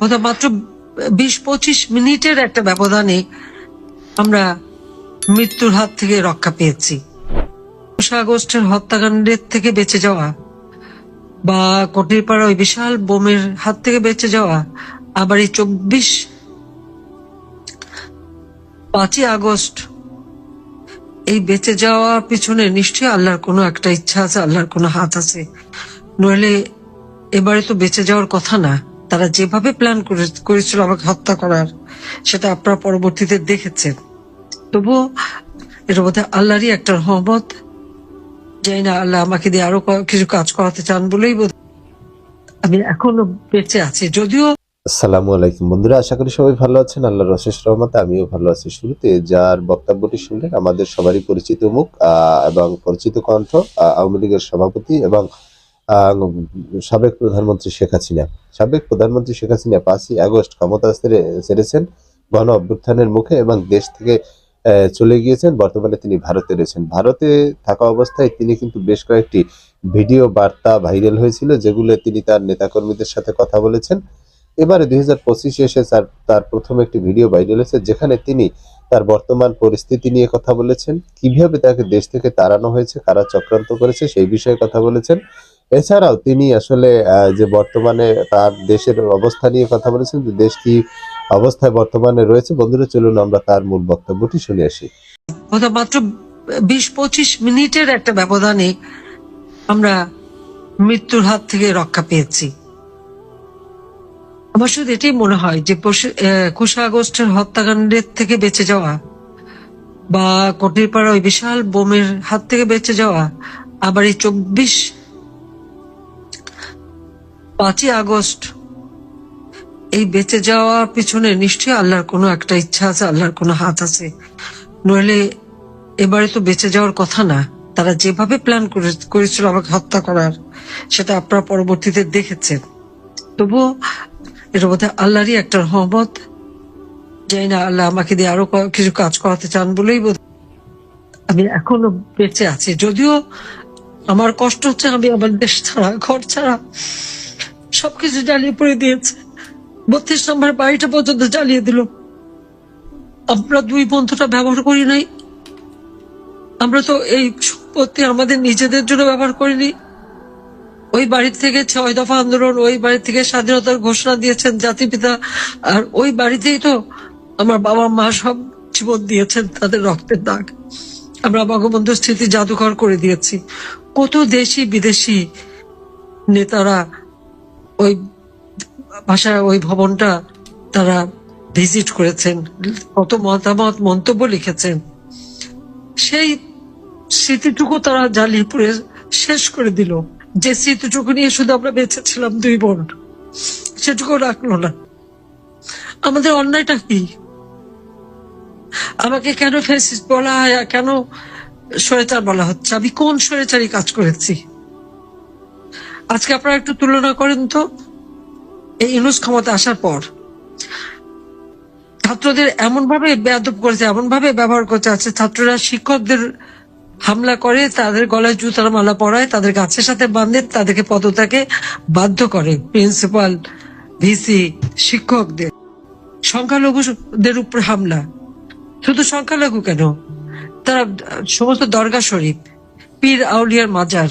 হয়তো মাত্র বিশ পঁচিশ মিনিটের একটা ব্যবধানে আমরা মৃত্যুর হাত থেকে রক্ষা পেয়েছি। আগস্টের হত্যাকাণ্ডের থেকে বেঁচে যাওয়া বা কটিরপাড়া ওই বিশাল বোমের হাত থেকে বেঁচে যাওয়া আবার এই চব্বিশ পাঁচই আগস্ট এই বেঁচে যাওয়ার পিছনে নিশ্চয়ই আল্লাহর কোনো একটা ইচ্ছা আছে, আল্লাহর কোনো হাত আছে। নইলে এবারে তো বেঁচে যাওয়ার কথা না। তারা যেভাবে প্ল্যান করেছিল আমাকে হত্যা করার, সেটা আপনারা পরবর্তীতে দেখেছেন। তবুও এটা বোধহয় আল্লাহরই একটা রহমত। জানি না আল্লাহ আমাকে দিয়ে আরও কিছু কাজ করাতে চান বলেই বোধ আমি এখনও বেঁচে আছি। যদিও আসসালামু আলাইকুম বন্ধুরা, আশা করি সবাই ভালো আছেন। আল্লাহর অশেষ রহমতে আমিও ভালো আছি শুরুতে। যার বক্তব্যটি শুনলেন আমাদের সবারই পরিচিত মুখ এবং পরিচিত কণ্ঠ আওয়ামী লীগের সভাপতি এবং সাবেক প্রধানমন্ত্রী শেখ হাসিনা। সাবেক প্রধানমন্ত্রী শেখ হাসিনা পাঁচই আগস্ট ক্ষমতা ছেড়েছেন গণ অভ্যুত্থানের মুখে এবং দেশ থেকে চলে গিয়েছেন। বর্তমানে তিনি ভারতে রয়েছেন। ভারতে থাকা অবস্থায় তিনি কিন্তু বেশ কয়েকটি ভিডিও বার্তা ভাইরাল হয়েছিল, যেগুলো তিনি তার নেতাকর্মীদের সাথে কথা বলেছেন। এবারে দুই হাজার পঁচিশে এসে তার তার প্রথম একটি ভিডিও ভাইরাল হয়েছে, যেখানে তিনি তার বর্তমান পরিস্থিতি নিয়ে কথা বলেছেন। কীভাবে তাকে দেশ থেকে তাড়ানো হয়েছে, কারা চক্রান্ত করেছে, সেই বিষয়ে কথা বলেছেন। এছাড়াও তিনি আসলে যে বর্তমানে তার দেশের অবস্থা নিয়ে কথা বলেছেন, যে দেশ কি অবস্থায় বর্তমানে রয়েছে, বন্ধুরা, চলুন আমরা তার মূল বক্তব্যটি শুনে আসি। মাত্র বিশ পঁচিশ মিনিটের একটা ব্যবধানে আমরা মৃত্যুর হাত থেকে রক্ষা পেয়েছি। আমার শুধু এটাই মনে হয় যে কুশা আগস্টের হত্যাকাণ্ডের থেকে বেঁচে যাওয়া বা কটিরপাড়া ওই বিশাল বোমের হাত থেকে বেঁচে যাওয়া, আবার এই চব্বিশ পাঁচই আগস্ট। এই বেঁচে যাওয়ার পিছনে নিশ্চয়ই আল্লাহর কোনো একটা ইচ্ছা আছে, আল্লাহর কোনো হাত আছে। নইলে এবারে তো বেঁচে যাওয়ার কথা না। তারা যেভাবে প্ল্যান করেছিল আমাকে হত্যা করার, সেটা আপনারা পরবর্তীতে দেখেছেন। তবুও এটা বোধহয় আল্লাহরই একটা রহমত। জানি না, আল্লাহ আমাকে দিয়ে আরও কিছু কাজ করাতে চান বলেই বোধ আমি এখনও বেঁচে আছি। যদিও আমার কষ্ট হচ্ছে, আমি আমার দেশ ছাড়া, ঘর ছাড়া। সবকিছু জ্বালিয়ে পড়ে দিয়েছে। বত্রিশ নম্বর বাড়িটা পর্যন্ত জ্বালিয়ে দিল। আমরা দুই বন্ধুটা ব্যবহার করি নাই। আমরা তো এই সম্পত্তি আমাদের নিজেদের জন্য ব্যবহার করিনি। ওই বাড়ি থেকে ছয় দফা আন্দোলন, ওই বাড়ি থেকে স্বাধীনতার ঘোষণা দিয়েছেন জাতিপিতা, আর ওই বাড়িতেই তো আমার বাবা মা সব জীবন দিয়েছেন তাদের রক্তের দাগ। আমরা বঙ্গবন্ধু স্মৃতি জাদুঘর করে দিয়েছি। কত দেশি বিদেশি নেতারা ওই ভাষা ওই ভবনটা তারা ভিজিট করেছেন, কত মতামত, মন্তব্য লিখেছেন। সেই স্মৃতিটুকু তারা জ্বালিয়ে পুড়ে শেষ করে দিল। যে স্মৃতিটুকু নিয়ে শুধু আমরা বেঁচে ছিলাম দুই বোন, সেটুকু রাখল না। আমাদের অন্যায়টা কি? আমাকে কেন ফেসিস বলা হয় কেন স্বৈরাচার বলা হচ্ছে? আমি কোন স্বৈরাচারী কাজ করেছি? আজকে আপনারা একটু তুলনা করেন তো? এই ইউনুস ক্ষমতা আসার পর ছাত্রদের এমন ভাবে বেয়াদব করেছে এমন ভাবে ব্যবহার করছে আছে ছাত্ররা শিক্ষকদের হামলা করে, তাদের গলায় জুতার মালা পরায়, তাদের গাছের সাথে বাঁধে, তাদেরকে পদত্যাগে বাধ্য করে প্রিন্সিপাল, ভিসি, শিক্ষকদের। সংখ্যালঘুদের উপর হামলা। শুধু সংখ্যালঘু কেন, তারা সমস্ত দরগা শরীফ, পীর আউলিয়ার মাজার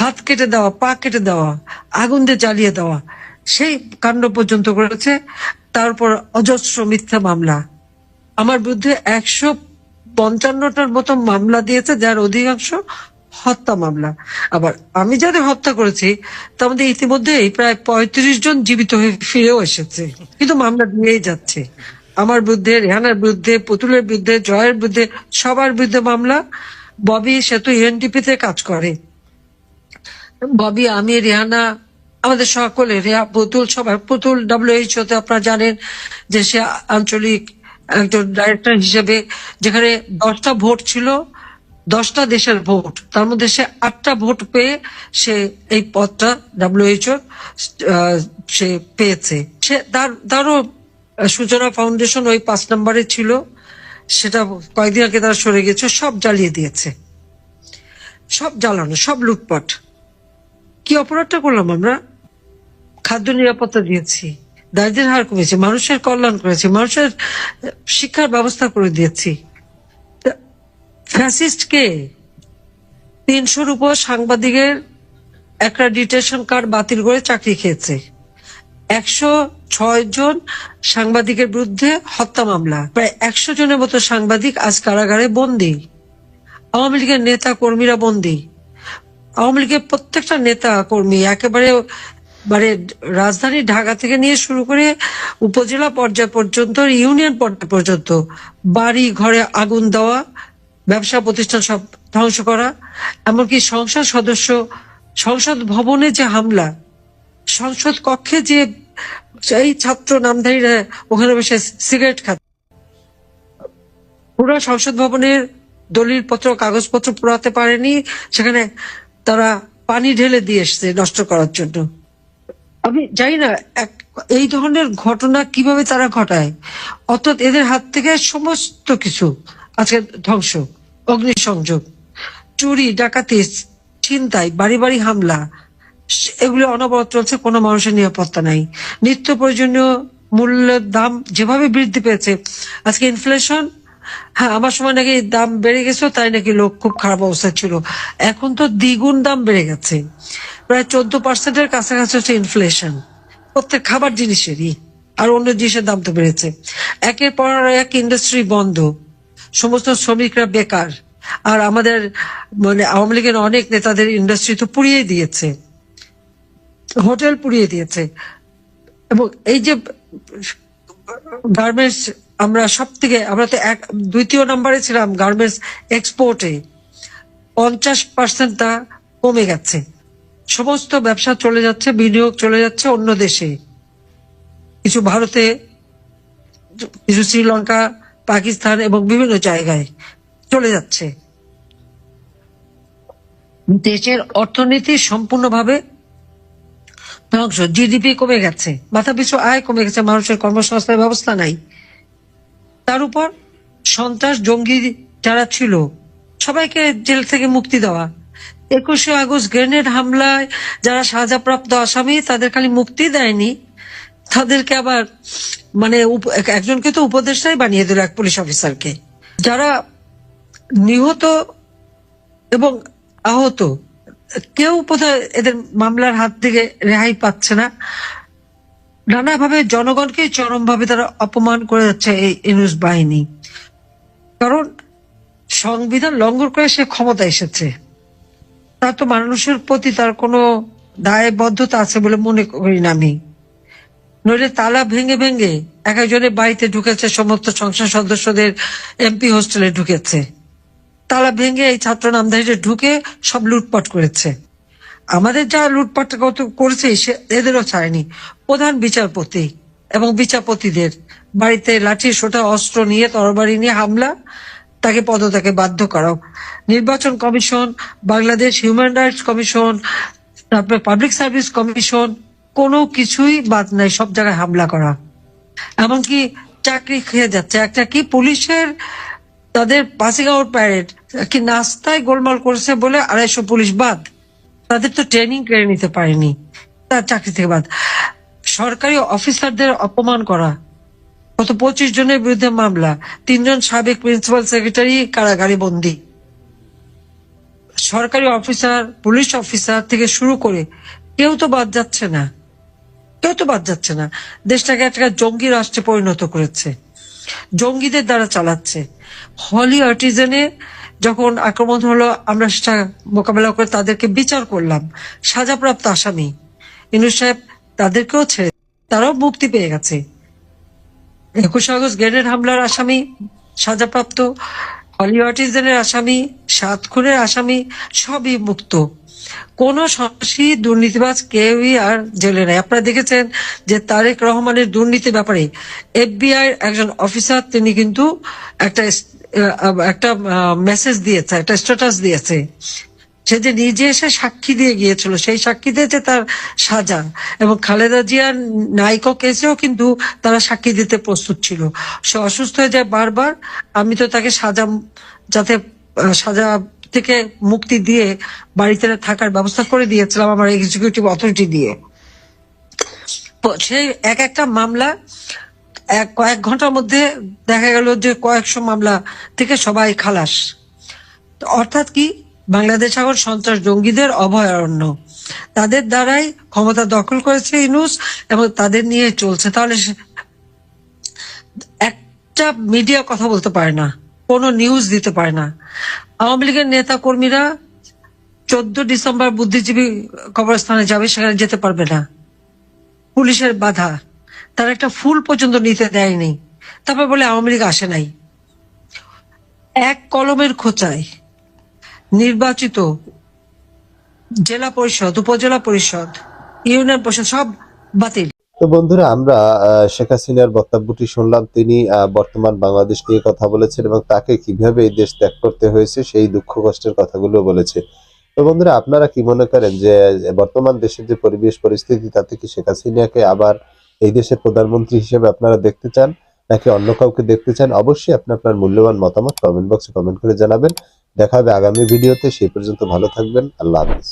হাত কেটে দেওয়া, পা কেটে দেওয়া, আগুন দিয়ে জ্বালিয়ে দেওয়া। সেই কাণ্ড পর্যন্ত করেছে। তারপর অজস্র মিথ্যা মামলা। আমার বিরুদ্ধে একশো পঞ্চান্নটার মতো মামলা দিয়েছে, যার অধিকাংশ হত্যা মামলা। আবার আমি যাদের হত্যা করেছি তার মধ্যে ইতিমধ্যেই প্রায় পঁয়ত্রিশ জন জীবিত হয়ে ফিরেও এসেছে। কিন্তু মামলা দিয়েই যাচ্ছে। আমার বিরুদ্ধে, রেহানার বিরুদ্ধে, পুতুলের বিরুদ্ধে, জয়ের বিরুদ্ধে, সবার বিরুদ্ধে মামলা। ববি সে তো তে কাজ করে। ববি, আমি রেহানা আমাদের সকলে রেহা পুতুল সবাই পুতুল ডাব্লিউএইচও তে আপনারা জানেন যে সে আঞ্চলিক একজন ডাইরেক্টর হিসেবে, যেখানে দশটা ভোট ছিল, দশটা দেশের ভোট, তার মধ্যে সে আটটা ভোট পেয়ে সে এই পদটা ডাব্লিউএইচও সে পেয়েছে। সে তার, তারও সূচনা ফাউন্ডেশন ওই পাঁচ নম্বরে ছিল, সেটা কয়েকদিন আগে তারা সরে গেছে সব জ্বালিয়ে দিয়েছে। সব জ্বালানো, সব লুটপাট। কি অপরাধটা করলাম আমরা? খাদ্য নিরাপত্তা দিয়েছি দারিদ্রের হার কমেছে, মানুষের কল্যাণ করেছে মানুষের শিক্ষার ব্যবস্থা করে দিয়েছি। ফ্যাসিস্ট কে? তিনশোর উপর সাংবাদিকের একটা ডিটেশন কার্ড বাতিল করে চাকরি খেয়েছে। একশো ছয় জন সাংবাদিকের বিরুদ্ধে হত্যা মামলা। প্রায় একশো জনের মতো সাংবাদিক আজ কারাগারে বন্দী। আওয়ামী লীগের নেতা কর্মীরা বন্দী। আওয়ামী লীগের প্রত্যেকটা নেতা কর্মী একেবারে মানে রাজধানী ঢাকা থেকে নিয়ে শুরু করে উপজেলা পর্যায় পর্যন্ত, ইউনিয়ন পর্যায় পর্যন্ত বাড়ি, ঘরে আগুন দেওয়া, ব্যবসা প্রতিষ্ঠান সব ধ্বংস করা, এমনকি সংসদ সদস্য, সংসদ ভবনে যে হামলা, সংসদ কক্ষে যে এই ছাত্র নামধারীরা ওখানে বসে সিগারেট খাচ্ছে। পুরো সংসদ ভবনের দলিল পত্র কাগজপত্র পুরাতে পারেনি। সেখানে তারা পানি ঢেলে দিয়ে এসছে নষ্ট করার জন্য। আমি জানি না, এক, এই ধরনের ঘটনা কীভাবে তারা ঘটায়। অর্থাৎ এদের হাত থেকে সমস্ত কিছু আজকে ধ্বংস, অগ্নিসংযোগ, চুরি, ডাকাতি, ছিনতাই বাড়ি বাড়ি হামলা, এগুলো অনবরত চলছে, কোনো মানুষের নিরাপত্তা নাই। নিত্য প্রয়োজনীয় মূল্যের দাম যেভাবে বৃদ্ধি পেয়েছে, আজকে ইনফ্লেশন হ্যাঁ আমার সময় নাকি দাম বেড়ে গেছে, তাই নাকি লোক খুব খারাপ অবস্থা ছিল। এখন তো দ্বিগুণ দাম বেড়ে গেছে। প্রায় চোদ্দ পার্সেন্টের কাছাকাছি হচ্ছে ইনফ্লেশন প্রত্যেক খাবার জিনিসেরই, আর অন্য জিনিসের দাম তো বেড়েছে। একের পর এক ইন্ডাস্ট্রি বন্ধ। সমস্ত শ্রমিকরা বেকার। আর আমাদের মানে আওয়ামী লীগের অনেক নেতাদের ইন্ডাস্ট্রি তো পুড়িয়ে দিয়েছে। হোটেল পুড়িয়ে দিয়েছে। এবং এই যে গার্মেন্টস আমরা সব থেকে আমরা তো এক, দ্বিতীয় নম্বরে ছিলাম গার্মেন্টস এক্সপোর্টে। পঞ্চাশ পার্সেন্টটা কমে গেছে। সমস্ত ব্যবসা চলে যাচ্ছে, বিনিয়োগ চলে যাচ্ছে অন্য দেশে। কিছু ভারতে, কিছু শ্রীলঙ্কা, পাকিস্তান এবং বিভিন্ন জায়গায় চলে যাচ্ছে। দেশের অর্থনীতি সম্পূর্ণভাবে ধ্বংস। জিডিপি কমে গেছে। মাথা পিছু আয় কমে গেছে। মানুষের কর্মসংস্থানের ব্যবস্থা নাই। তার উপর সন্ত্রাস জঙ্গি যারা ছিল, সবাইকে জেল থেকে মুক্তি দেওয়া। একুশে আগস্ট গ্রেনেড হামলায় যারা সাজাপ্রাপ্ত আসামি, তাদের খালি মুক্তি দেয়নি। তাদেরকে আবার মানে একজনকে তো উপদেষ্টাই বানিয়ে দিল এক পুলিশ অফিসারকে। যারা নিহত এবং আহত, কেউ বোধহয় এদের মামলার হাত থেকে রেহাই পাচ্ছে না। নানাভাবে জনগণকে চরমভাবে তারা অপমান করে যাচ্ছে এই ইনুস বাহিনী। কারণ সংবিধান লঙ্ঘন করে সে ক্ষমতা এসেছে। তার তো মানুষের প্রতি তার কোনো দায়বদ্ধতা আছে বলে মনে করি না আমি। নইলে তালা ভেঙে ভেঙে এক একজনের বাড়িতে ঢুকেছে, সমস্ত সংসদ সদস্যদের এমপি হোস্টেলে ঢুকেছে। তালা ভেঙে এই ছাত্র নামধারীরা ঢুকে সব লুটপাট করেছে। আমাদের যা লুটপাট কত করেছে, সে এদেরও ছাড়েনি। প্রধান বিচারপতি এবং বিচারপতিদের বাড়িতে লাঠি, সোটা, অস্ত্র নিয়ে, তরবারি নিয়ে হামলা, তাকে পদত্যাগে বাধ্য করা নির্বাচন commission, Bangladesh human rights commission, তারপরে পাবলিক সার্ভিস কমিশন, কোনো কিছুই বাদ নাই, সব জায়গায় হামলা করা। এমনকি চাকরি খেয়ে যাচ্ছে। একটা কি পুলিশের তাদের পাসিং প্যারেড কি নাস্তায় গোলমাল করেছে বলে আড়াইশো পুলিশ বাদ? তাদের তো ট্রেনিং কেড়ে নিতে পারেনি। তার চাকরি থেকে বাদ। সরকারি অফিসারদের অপমান করা। গত পঁচিশ জনের বিরুদ্ধে মামলা। তিনজন সাবেক প্রিন্সিপাল সেক্রেটারি কারাগারে বন্দী। সরকারি অফিসার পুলিশ অফিসার থেকে শুরু করে কেউ তো বাদ যাচ্ছে না। কেউ তো বাদ যাচ্ছে না। দেশটাকে একটা জঙ্গি রাষ্ট্রে পরিণত করেছে। জঙ্গিদের দ্বারা চালাচ্ছে। হলি আর্টিজেনে যখন আক্রমণ হলো, আমরা সেটা মোকাবেলা করে তাদেরকে বিচার করলাম। সাজাপ্রাপ্ত আসামি ইনু সাহেব তাদেরকেও ছেড়ে তারাও মুক্তি পেয়ে গেছে। একুশে আগস্ট গ্রেনেড হামলার আসামি, সাজাপ্রাপ্ত হলি আর্টিজেনের আসামি, সাত খুনের আসামি, সবই মুক্ত। কোন সন্ত্রাসী দুর্নীতিবাজ কেউই আর জেলে নাই। আপনারা দেখেছেন যে তারেক রহমানের দুর্নীতির ব্যাপারে এফবিআই একজন অফিসার, তিনি কিন্তু একটা একটা মেসেজ দিয়েছে, একটা স্ট্যাটাস দিয়েছে। সে যে নিজে এসে সাক্ষী দিয়ে গিয়েছিল, সেই সাক্ষী দিয়েছে তার সাজা। এবং খালেদা জিয়ার নাইকো কেসেও কিন্তু তারা সাক্ষী দিতে প্রস্তুত ছিল। সে অসুস্থ হয়ে যায় বারবার, আমি তো তাকে সাজা, যাতে সাজা থেকে মুক্তি দিয়ে বাড়িতে থাকার ব্যবস্থা করে দিয়েছিলাম আমার এক্সিকিউটিভ অথরিটি দিয়ে। সেই এক একটা মামলা এক, কয়েক ঘণ্টার মধ্যে দেখা গেল যে কয়েকশো মামলা থেকে সবাই খালাস। অর্থাৎ কি? বাংলাদেশ এখন সন্ত্রাস জঙ্গিদের অভয়ারণ্য। তাদের দ্বারাই ক্ষমতা দখল করেছে ইনুস এবং তাদের নিয়ে চলছে। তাহলে একটা মিডিয়া কথা বলতে পারে না, কোনো নিউজ দিতে পারে না। আওয়ামী লীগের নেতা কর্মীরা চোদ্দ ডিসেম্বর বুদ্ধিজীবী কবরস্থানে যাবে, সেখানে যেতে পারবে না। পুলিশের বাধা। তারা একটা ফুল পর্যন্ত নিতে দেয়নি। তারপর বলে আওয়ামী লীগ আসে নাই। এক কলমের খোঁচায় নির্বাচিত জেলা পরিষদ, উপজেলা পরিষদ, ইউনিয়ন পরিষদ সব বাতিল। তো বন্ধুরা, আমরা শেখ হাসিনার বক্তব্যটি শুনলাম। তিনি বর্তমান বাংলাদেশ নিয়ে কথা বলেছেন এবং তাকে কীভাবে এই দেশ ত্যাগ করতে হয়েছে সেই দুঃখ কষ্টের কথাগুলো বলেছে। তো বন্ধুরা, আপনারা কি মনে করেন যে, বর্তমান দেশের যে পরিবেশ পরিস্থিতি, তাতে কি শেখ হাসিনাকে আবার এই দেশের প্রধানমন্ত্রী হিসেবে আপনারা দেখতে চান নাকি অন্য কাউকে দেখতে চান, অবশ্যই আপনি আপনার মূল্যবান মতামত কমেন্ট বক্সে কমেন্ট করে জানাবেন। দেখা হবে আগামী ভিডিওতে সেই পর্যন্ত ভালো থাকবেন, আল্লাহ হাফিজ।